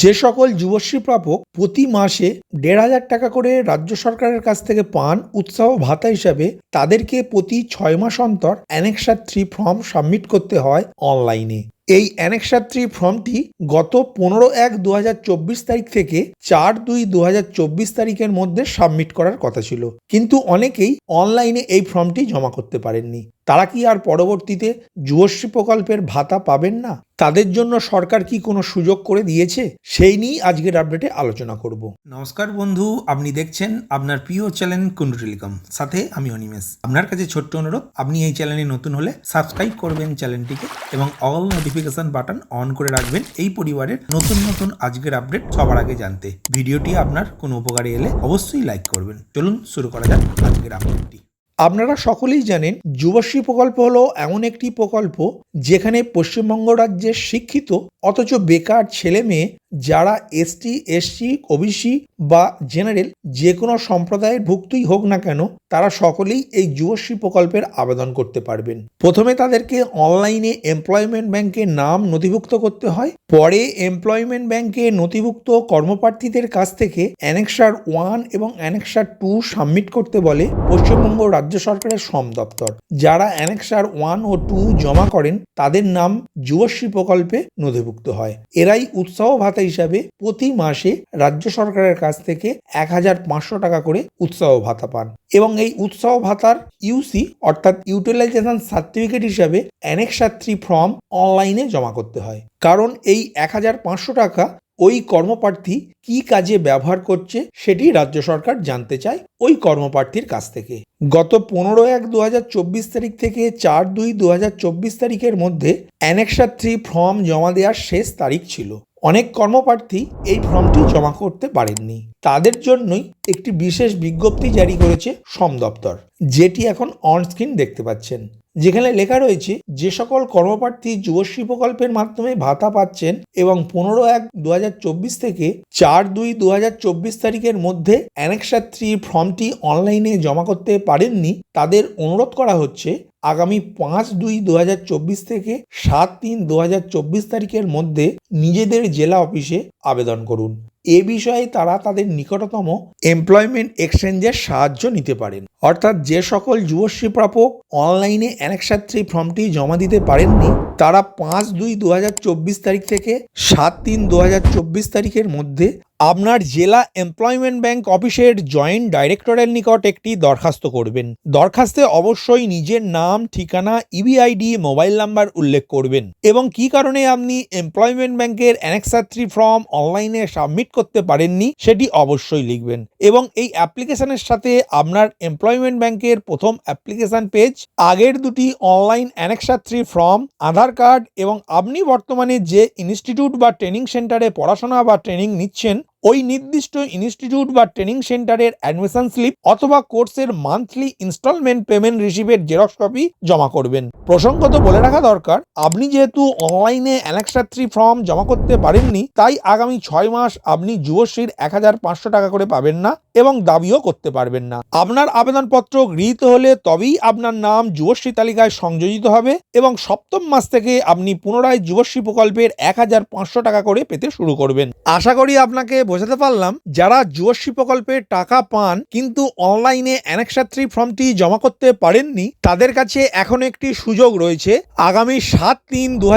যে সকল যুবশ্রী প্রাপক প্রতি মাসে দেড় হাজার টাকা করে রাজ্য সরকারের কাছ থেকে পান উৎসাহ ভাতা হিসাবে, তাদেরকে প্রতি ছয় মাস অন্তর অ্যানেক্সার থ্রি ফর্ম সাবমিট করতে হয় অনলাইনে। এই অ্যানেক্সার থ্রি ফর্মটি গত পনেরো এক দু তারিখ থেকে চার দুই দু তারিখের মধ্যে সাবমিট করার কথা ছিল। কিন্তু অনেকেই অনলাইনে এই ফর্মটি জমা করতে পারেননি। তারা কি আর পরবর্তীতে যুবশ্রী প্রকল্পের ভাতা পাবেন না? তাদের জন্য সরকার কি কোনো সুযোগ করে দিয়েছে? সেই নিয়েই আজকের আপডেটে আলোচনা করব। নমস্কার বন্ধু, আপনি দেখছেন আপনার প্রিয় চ্যানেল কুন্ডু টেলিকম সাথে আমি অনিমেষ। আপনার কাছে ছোট্ট অনুরোধ, আপনি এই চ্যানেলে নতুন হলে সাবস্ক্রাইব করবেন চ্যানেলটিকে এবং অল নোটিফিকেশন বাটন অন করে রাখবেন এই পরিবারের নতুন নতুন আজকের আপডেট সবার আগে জানতে। ভিডিওটি আপনার কোনো উপকারে এলে অবশ্যই লাইক করবেন। চলুন শুরু করা যাক আজকের আপডেটটি আপনারা সকলেই জানেন যুবশ্রী প্রকল্প হলো এমন একটি প্রকল্প যেখানে পশ্চিমবঙ্গ রাজ্যের শিক্ষিত অথচ বেকার ছেলে মেয়ে যারা এসটি এসসি ওবিসি বা জেনারেল যে কোনো সম্প্রদায়ের ভুক্তই হোক না কেন, তারা সকলেই এই যুবশ্রী প্রকল্পের আবেদন করতে পারবেন। প্রথমে তাদেরকে অনলাইনে এমপ্লয়মেন্ট ব্যাংকে নাম নথিভুক্ত করতে হয়। পরে এমপ্লয়মেন্ট ব্যাংকে নথিভুক্ত কর্মপ্রার্থীদের কাছ থেকে অ্যানেক্সার ওয়ান এবং অ্যানেক্সার টু সাবমিট করতে বলে পশ্চিমবঙ্গ রাজ্য সরকারের শ্রম দপ্তর। যারা অ্যানেক্সার ওয়ান ও টু জমা করেন, তাদের নাম যুবশ্রী প্রকল্পে নথিভুক্ত হয়। এরাই উৎসাহ ভাতা হিসাবে প্রতি মাসে রাজ্য সরকারের কাছ থেকে এক হাজার পাঁচশো টাকা করে উৎসাহ ভাতা পান। এবং এই উৎসাহ ভাতার ইউসি অর্থাৎ ইউটিলাইজেশন সার্টিফিকেট হিসাবে অ্যানেক্সার থ্রি ফর্ম অনলাইনে জমা করতে হয়। কারণ এই এক হাজার পাঁচশো টাকা ওই কর্মপ্রার্থী কি কাজে ব্যবহার করছে সেটি রাজ্য সরকার জানতে চায় ওই কর্মপ্রার্থীর কাছ থেকে। গত পনেরো এক দু তারিখ থেকে চার দুই দু তারিখের মধ্যে অ্যানেক্সার থ্রি ফর্ম জমা দেওয়ার শেষ তারিখ ছিল। অনেক কর্মপ্রার্থী এই ফর্মটি জমা করতে পারেননি। তাদের জন্যই একটি বিশেষ বিজ্ঞপ্তি জারি করেছে শ্রম দপ্তর, যেটি এখন অনস্ক্রিন দেখতে পাচ্ছেন। যেখানে লেখা রয়েছে, যে সকল কর্মপ্রার্থী যুবশ্রী প্রকল্পের মাধ্যমে ভাতা পাচ্ছেন এবং পনেরো এক দু থেকে চার দুই দু তারিখের মধ্যে অ্যানেক্সার থ্রি ফর্মটি অনলাইনে জমা করতে পারেননি, তাদের অনুরোধ করা হচ্ছে আগামী পাঁচ দুই দু থেকে সাত তিন দু তারিখের মধ্যে নিজেদের জেলা অফিসে আবেদন করুন। এ বিষয়ে তারা তাদের নিকটতম এমপ্লয়মেন্ট এক্সচেঞ্জের সাহায্য নিতে পারেন। অর্থাৎ যে সকল যুবশ্রী প্রাপক অনলাইনে অ্যানেক্সার থ্রি ফর্মটি জমা দিতে পারেননি, তারা পাঁচ দুই দু তারিখ থেকে সাত তিন দু তারিখের মধ্যে আপনার জেলা এমপ্লয়মেন্ট ব্যাংক অফিসের জয়েন্ট ডাইরেক্টরের নিকট একটি দরখাস্ত করবেন। দরখাস্তে অবশ্যই নিজের নাম, ঠিকানা ইবিআইডি মোবাইল নাম্বার উল্লেখ করবেন এবং কি কারণে আপনি এমপ্লয়মেন্ট ব্যাংকের অ্যানেক্সার থ্রি ফর্ম অনলাইনে সাবমিট করতে পারেননি সেটি অবশ্যই লিখবেন এবং এই অ্যাপ্লিকেশনের সাথে আপনার এমপ্লয়মেন্ট ব্যাংকের প্রথম অ্যাপ্লিকেশন পেজ, আগের দুটি online annexure three form, Aadhaar card এবং আপনি বর্তমানে যে ইনস্টিটিউট বা ট্রেনিং সেন্টারে পড়াশোনা বা ট্রেনিং নিচ্ছেন ওই নির্দিষ্ট ইনস্টিটিউট বা ট্রেনিং সেন্টারের অ্যাডমিশন স্লিপ অথবা কোর্সের মান্থলি ইনস্টলমেন্ট পেমেন্ট রিসিভের জেরক্স কপি জমা করবেন। প্রসঙ্গত বলে রাখা দরকার, আপনি যেহেতু অনলাইনে অ্যানেক্সার থ্রি ফর্ম জমা করতে পারেননি, তাই আগামী ছয় মাস আপনি যুবশ্রীর এক হাজার পাঁচশো টাকা করে পাবেন না এবং দাবিও করতে পারবেন না। আপনার আবেদনপত্র গৃহীত হলে তবেই আপনার নাম যুবশ্রী তালিকায় সংযোজিত হবে এবং সপ্তম মাস থেকে আপনি পুনরায় যুবশ্রী প্রকল্পের এক হাজার পাঁচশো টাকা করে পেতে শুরু করবেন। আশা করি আপনাকে বোঝাতে পারলাম, যারা যুবশ্রী প্রকল্পে টাকা পান কিন্তু অনলাইনে অ্যানেক্সার থ্রি ফর্মটি জমা করতে পারেননি, তাদের কাছে এখন একটি সুযোগ রয়েছে। আগামী সাত তিন দু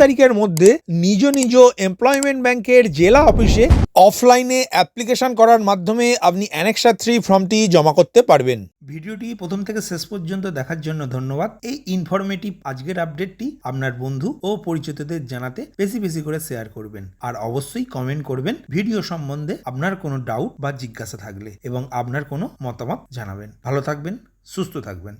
তারিখের মধ্যে নিজ নিজ এমপ্লয়মেন্ট ব্যাংকের জেলা অফিসে অফলাইনে অ্যাপ্লিকেশন করার মাধ্যমে আপনি অ্যানেক্সার থ্রি ফর্মটি জমা করতে পারবেন। ভিডিওটি প্রথম থেকে শেষ পর্যন্ত দেখার জন্য ধন্যবাদ। এই ইনফরমেটিভ আজকের আপডেটটি আপনার বন্ধু ও পরিচিতদের জানাতে বেশি বেশি করে শেয়ার করবেন। আর অবশ্যই কমেন্ট করবেন। ভিডিও সম্বন্ধে আপনার কোনো ডাউট বা জিজ্ঞাসা থাকলে এবং আপনার কোনো মতামত জানাবেন। ভালো থাকবেন, সুস্থ থাকবেন।